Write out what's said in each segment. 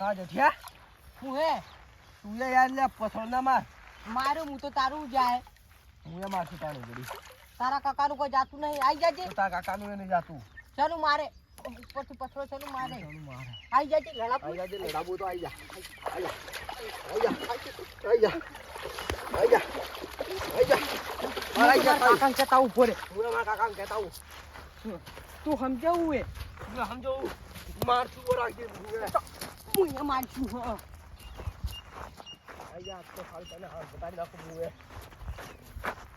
કા જઠિયા હું? હે? તું એ યાર લે પથરો ના માર. મારું હું તો તારું જાય. હું એ મારથી તારું ગડી તારા કાકાનું કોઈ જાતું નહીં. આઈ જાજે. તારા કાકાનું એને જાતું. ચાલુ મારે? ઉપરથી પથરો ચાલુ મારે? ચાલું મારે? આઈ જાજે લડાબુ. આઈ જાજે લડાબુ તો આઈ જા. આઈ જા. આઈ જા. આઈ જા. આઈ જા. આઈ જા. કાકા કહેતા ઉપર હું મારા કાકા કહેતા હું તું સમજાવું હે હું સમજો માર છું ઓર આઈ હું એ અહીંયા મારશું હા. જા તો ખાલી તને હાથ બતાડી નાખું હું એ.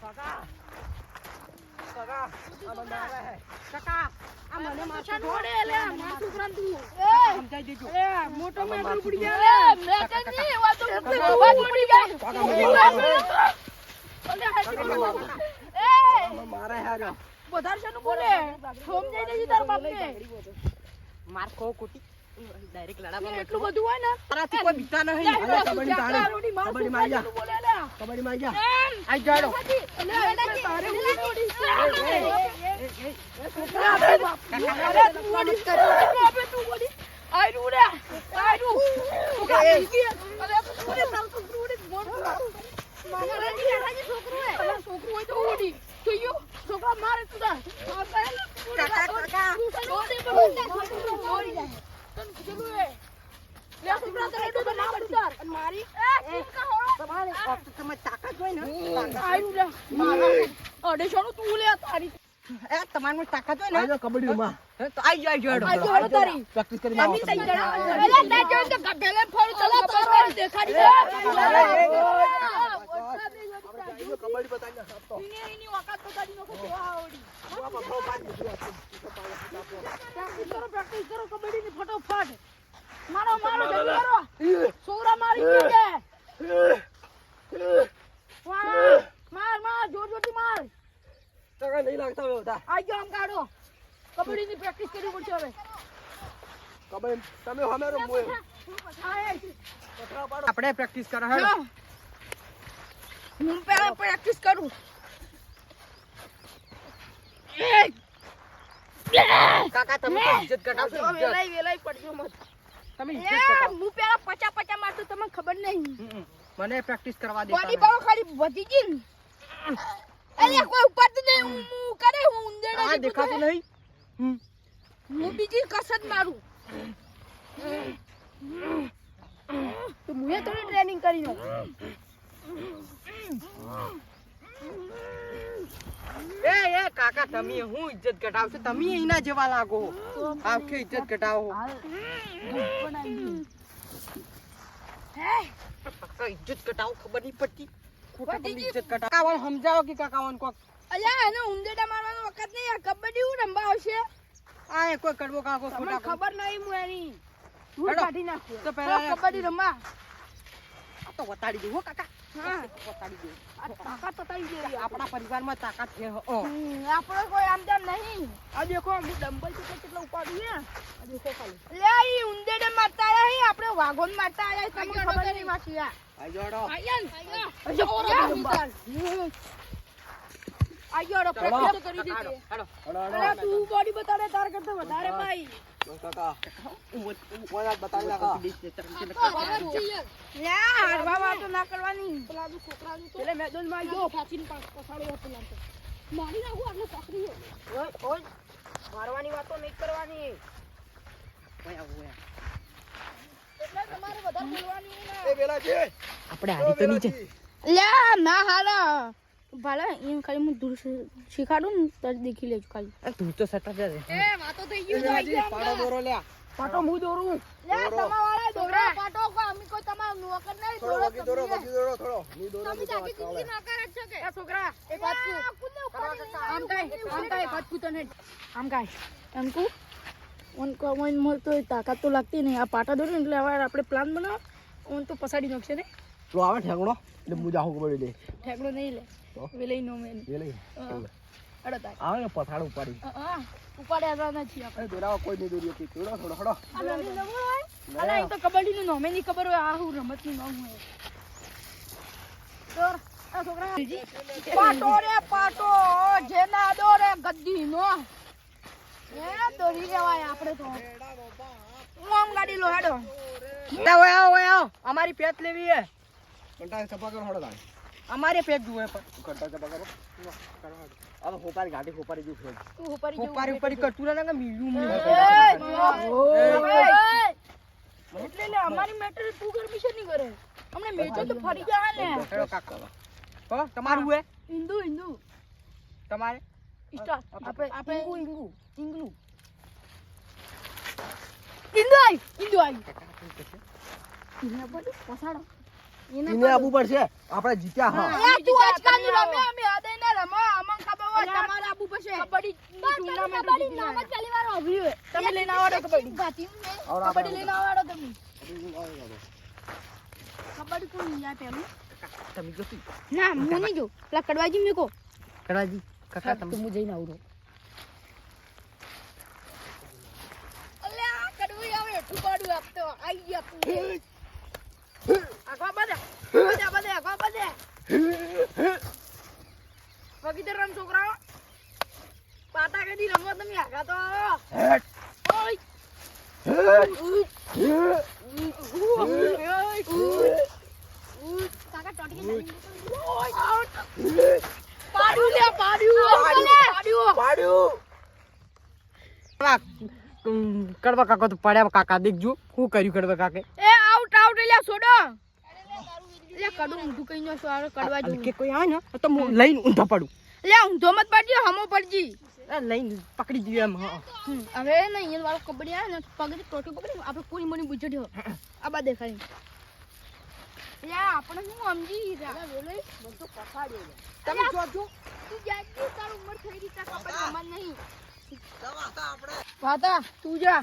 કાકા કાકા આ બંદા આવે. હે કાકા આ મને મારશું છોડે લે માર છોકરાને તું. સમજાઈ દેજો. એ મોટો કાકા મેં મારથી પડી તું. ગયા લે. મેં કઈ વાત તો કાકા, વાત પડી ગઈ. કાકા, મને. એ મારે મારે હે જો વધારે છે બોલે સમજાઈ દેજે તાર બાપને માર કો કુટી ડાયરેક્ટ લડાપુર એટલું બધું હોય ને તારાથી કોઈ બીતા નહીં કબડ્ડી. તારોડી કબડ્ડી મારી જા. કબડ્ડી માં જા આઈ જાડો તારે હું તોડી અરે તું વળી બાપે તું વળી. આયરું રે, કાઢી ગઈ. અરે તું. મારે નહીં, અરે છોકરું હોય તો. થઈ ગયું? તું. કાકા, કાકા. દોડી પણ છોકરું જાય. લે છોકરા મારી હોય રે. મારા તું તારી એ તમારી તાકાત હોય આઈ ને કબડ્ડી માં તો આઈ જાય જાડો આજો હળો તારી પ્રેક્ટિસ કરી અમે તઈ જણા અલા તે જો તો ગભેલે ફોડ ચલા તો દેખાડી દે કબડ્ડી બતાવી ના તો ઇને ઇની વખત તો તારી નોખો તો આવડી. પ્રેક્ટિસ કરો પ્રેક્ટિસ કરો કબડ્ડી ની ફટોફટ મારો મારો જલ્દી કરો છોકરા મારી ગઈ છે માર માર માર જોર જોરથી માર ટકા નહીં લાગતા હવે બધા. આજો આમ કાઢો કબડ્ડી ની પ્રેક્ટિસ કરવી પડશે હવે કબડ્ડી તમે હમે રમવો એમ. આય પથરા પાડો. આપણે પ્રેક્ટિસ કરો હા. હું પહેલા પ્રેક્ટિસ કરું. કાકા તમે ઇજ્જત ઘટાડશો વેલાઈ વેલાઈ પડજો મત તમે ઇજ્જત ઘટાડો. હું પેલા પચા પચા મારતો તમને ખબર નહીં. મને પ્રેક્ટિસ કરવા બોડી દેતા ખાલી વધી ગઈ અરે કોઈ ઉપાડતું નહીં હું કરે હું ઉંદરડા આ દેખાતું નહીં. હું બીજી કસરત મારું. તો મુએ થોડી ટ્રેનિંગ કરી નો એ એ કાકા તમે હું ઇજ્જત ઘટાડશો તમે એના જેવા લાગો આખી ઇજ્જત ઘટાડો ઇજ્જત ઘટાડો ખબર નહીં પડતી. ખોટા તમે ઇજ્જત ઘટાડો કાકાઓને સમજાવો કે કાકાઓને કોક? અલ્યા એને ઉંદરડા મારવાનો વખત નહીં આ કબડ્ડી હું રમવા આવશે. આ એ કોઈ કડવો કાકો ખોટા ખબર નહીં હું એની. હું કાઢી નાખું. તો પહેલા પહેલા કબડ્ડી રમવા. આ તો વતાડી દઉં હો કાકા. તાકાત પતાવી દે. આપણા પરિવારમાં તાકાત છે આપણો કોઈ આમ નહીં. આ દેખો હું કેટલા કેટલા ઉપાડું છે આ દેખો ખાલી. લે ઈ ઉંદેડે મારતા આયા હી આપણે વાઘોન મારતા આયા તમને ખબર નહીં માસી આ. આઈ જોડો. આયો પ્રેક્ટિસ કરી દીધી. હેડો હડો. તું બોડી બતાડે તાર કરતા વધારે ભાઈ. મારવાની વાતો નહીં કરવાની આપણે નીચે લ્યા ના હારા ભાલા એમ ખાલી હું દૂર શીખાડું ને તારે દેખી લેજો ખાલી તું તો સટા જશે એ વાતો થઈ ગયું જાય પાડો દોરો લ્યા પાટો હું દોરું લે તમારા દોરો પાટો કો અમે કોઈ તમારા નોકર નહીં દોરો દોરો દોરો થોડો ની દોરો તમે જાકે કિંકી ના કરે છો કે છોકરા એ પાટકુ આમ કાઈ આમ કાઈ પાટકુ તને આમ કાઈ એમ કુ ઓન કો ઓન તો તાકાત તો લાગતી નહીં આ પાટા દોરું એટલે હવે આપણે પ્લાન બનાવ ઓન તો પસાડી નાખશે ને તું આવે ઠેકણો એટલે હું જાઉં કબડ્ડી લે ઠેકડો નહીં લે. વેલઈ નો મેન વેલઈ લઈ. આવે ને પથાડ ઉપાડી. ઉપાડે આવવા નથી આપણે. દોરાવા કોઈ નહીં દોરી કે થોડો થોડો હડો. અલા એ તો કબડ્ડી નું નોમે નહીં ખબર હોય. આ હું રમતનું નોમ હોય. દોર. આ છોકરા. પાટો રે પાટો. જેના દોરે ગદ્દી નો એ દોરી લેવાય આપણે તો. હું આમ ગાડી લો હેડો. લે ઓય આવો ઓય આવો. અમારી પેટ લેવી હે. કંટાળ કરો તાણે. અમારે પેટ જુએ પણ. કંટાળ ચપા કરો આ હોપારી ગાડી હોપારી જુ તું હોપારી ઉપાડી ઉપાડી કટુરા ના મીલું એય, મીલું. એય. એટલે અમારી મેટર તું પરમિશન નહીં કરે. અમને મેજો તો ફરી જા ને. કાક હો તમારું હે. હિન્દુ હિન્દુ તમારે? આપણે આપણે ઇંગુ ઇંગુ ઇંગલુ હિન્દુ આઈ હિન્દુ આઈ. એને બોલી પસાડો એને આવવું પડશે. આપણે જીત્યા હા. એ તું આજકાલ રમે અમે હૃદય ના રમો અમન ખબર હોય તમારે આબુ પડશે. કબડ્ડી ટુર્નામેન્ટ કબડ્ડી નામ જ પહેલી વાર આવ્યું તમે લઈને આવડો કબડ્ડી. આવડા કબડ્ડી લઈને આવડો તમે. કબડ્ડી કોણ યા પેલું તમે જોતી ના હું નહીં જો પેલા કડવાજી મેકો. કડવાજી કાકા તમે હું જઈને આવડો અલ્યા કડવી આવે ઠુકાડું આપતો આઈ ગયા તું. આગો બધે બધે બધે આગો બધે પગીતે રમ છોકરાઓ, પાટા કદી રમો તમે આગા તો કાકા ટોટી પાડ્યું લે પાડ્યું પાડ્યું. પાડ્યું. કડવા કાકા તો પડ્યા કાકા, દેખજો. શું કર્યું કડવા કાકે? લે છોડો લે કડું ઊંધું કઈ નો સારો કડવા કે કોઈ આ ને તો હું લઈને ઊંધા પડું. લે ઊંધો મત પડજી હમો પડજી. લઈને પકડી દઉં એમ હવે ને અહીંયા વાળો કબડ્ડી આવે ને પગડી ટોટી પકડી આપણે પૂરી મની બુજડ્યો આ બા દેખાડી. આપણે સમજી રહ્યા બધું પસાડ્યો તમે જો જો તું જાજી તાર ઉંમર થઈ રહી તા નહીં તું જા.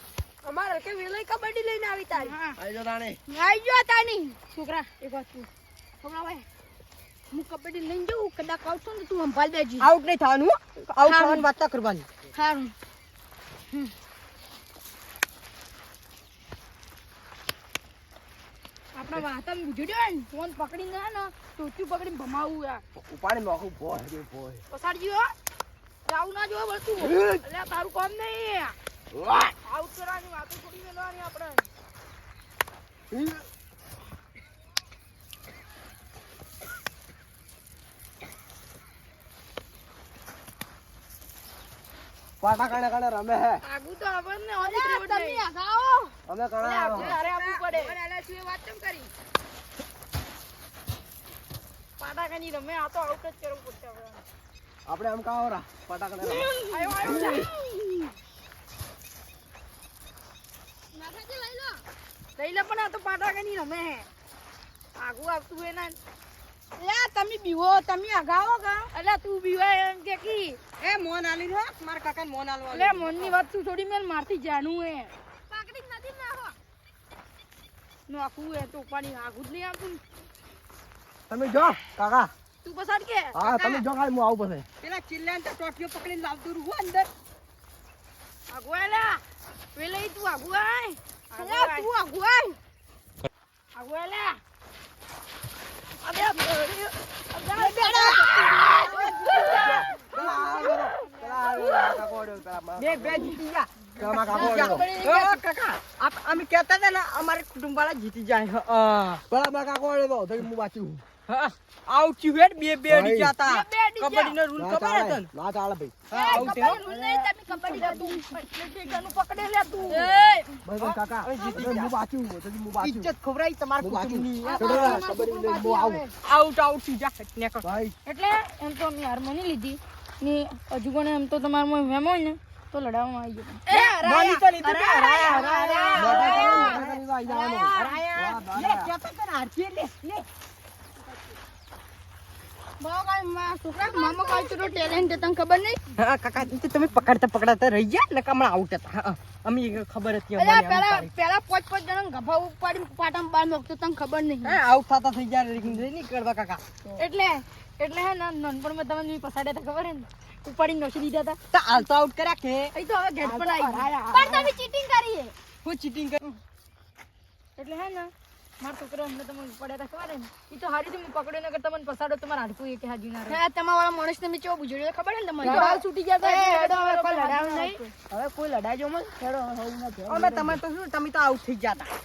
અમારે કે વેલાઈ કબડ્ડી લઈને આવી તારી. આઈ તાણી. તાણે તાણી. છોકરા એક વાત તું છોકરા ભાઈ હું કબડ્ડી લઈને જઉં કદાચ આઉટ ને તું સંભાળ દેજી. આઉટ નહીં થવાનું આઉટ થવાની વાત કરવાની. સારું આપણા વાતમ ગુજડ્યો ને ફોન પકડીને હે ને ટોચું પકડીને ભમાવું યાર. ઉપાડી નાખું ભોય ભોય. પસાડજી હો. જાવું ના જોવો વળતું. એટલે તારું કામ નહીં. આઉટ કરવાની વાતો આપણે. પાટા કાણે કાણે રમે હે. આગુ તો અવન ને ઓલી રોડ તમે આગાઓ અમે કાણે આગુ અરે આવવું પડે. અરે તું એ વાત કેમ કરી? પાટા કાની રમે આ તો આઉટ જ કરવું પડશે આપણે આપણે આમ કાવરા પાટા કાણે આયો આયો લઈ લે પણ આ તો પાટા કાની રમે હે. આગુ આવતું તમે બીવો તમે આગાવો કા એટલે તું બીવા એમ કે કી? એ મોન આલી રે મારા કાકા મોન આલવા એટલે મનની વાત તું થોડી મેલ મારથી જાણું હે. પાકડી નથી નાખો નાખવું હે તો પાણી આગું જ નહીં આવતું તમે જો કાકા. તું પસાડ કે? હા તમે જો ખાલી હું આવું પછી. પેલા ચિલ્લાને તો ટોટીઓ પકડીને લાવતું રહું અંદર. આગુ આલા પેલે તું આગુ આય અલ્યા તું આગુ આય આગુ આલા અબે અબે બે બે જીતી આપ- અમે કહેતા હતા ને અમારે કુટુંબ વાળા જીતી જાય. મારા કાકો તો હું હા આઉટ થયું હેડ બે બે બે અડી ગયા. કબડ્ડીનો રૂલ ખબર હે ચાલે ને ના ચાલે ભાઈ હા આઉટ હે રૂલ નહીં તમે કબડ્ડી રમતું નું પકડે લે તું એ ભાઈ કાકા જીતી હું બાચું તો હું બાચું ઇજ્જત ખવરાઈ તમાર કુટુંબ રા, કબડ્ડી લઈને હું આવું આઉટ આઉટથી જા નેકળ ભાઈ એટલે એમ તો અમે હાર્મોની લીધી ને હજુ ગણે એમ તો તમારે મેમ હોય ને તો લડાવવામાં આવી ગયો મોની તો લીધું કે હરાયા, હરાયા, હરાયા. હરાયા. વાહ, લે. કહેતા હતા ને હારતી લે, લે. બાવા કાંઈ મા- છોકરા મામા કાંઈ તો ટેલેન્ટ તને ખબર નહીં હા કાકા એ તો તમે પકડતા પકડાતા રહી ગયા? ને કમળા આઉટ હતા. અમે ખબર હતી પેલા પાંચ પાંચ જણા ગભા ઉપાડી પાટામાં બાર નાખતો તને ખબર નહીં. આઉટ થતા થઈ ગયા નહીં કરવા કાકા. એટલે એટલે હે ને નાનપણમાં તમે પસાડ્યા હતા ખબર હે ને? ઉપાડીને નોસી દીધા હતા. તો હાલ તો આઉટ કર્યા કે? અહીં તો હવે ગેટ પર આવી પણ તમે ચીટિંગ કરી હું. ચીટિંગ કરું? એટલે હે ને મારા છોકરો અમને તમે પડ્યા હતા ખબર હે ને. એ તો હારી તમે પકડ્યો નકર તમને પસાડો તમારે હાડકું એક હાજી ના રહે. તમારા વાળા માણસ તમે ચો બુજડ્યો ખબર ને તમારે ગાળ છૂટી ગયા હેડો, હવે કોઈ લડાવ નહીં. હવે કોઈ લડાઈ જો મત હેડો હવે અમે તમે તો શું તમે તો આઉટ થઈ ગયા હતા